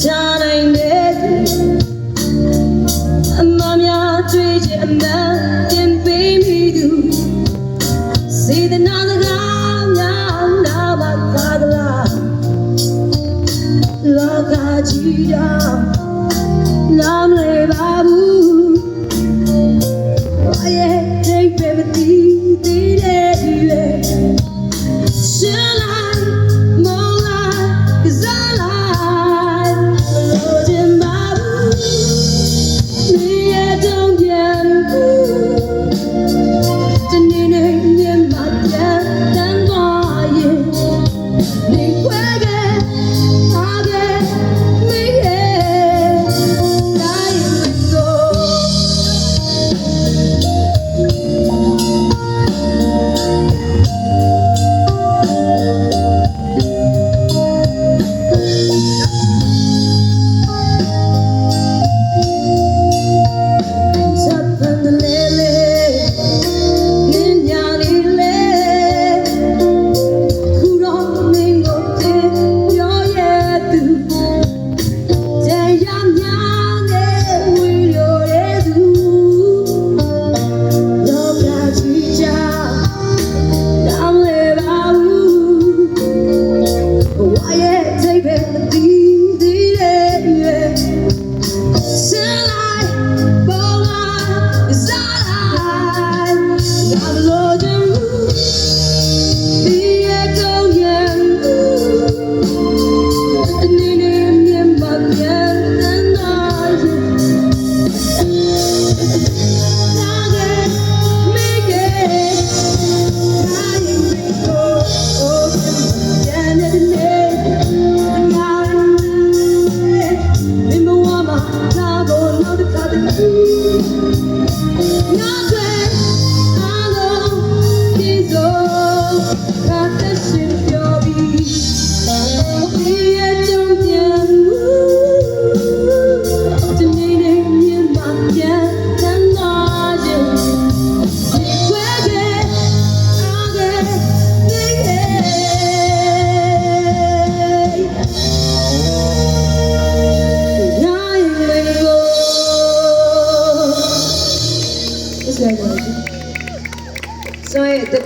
ချနိုင်တဲ့အမများတွေ့ချင်အမှန်တင်ပေးမိသူစေတနာစကားများနာပါသလားလောကကြီးတော့ 再多所以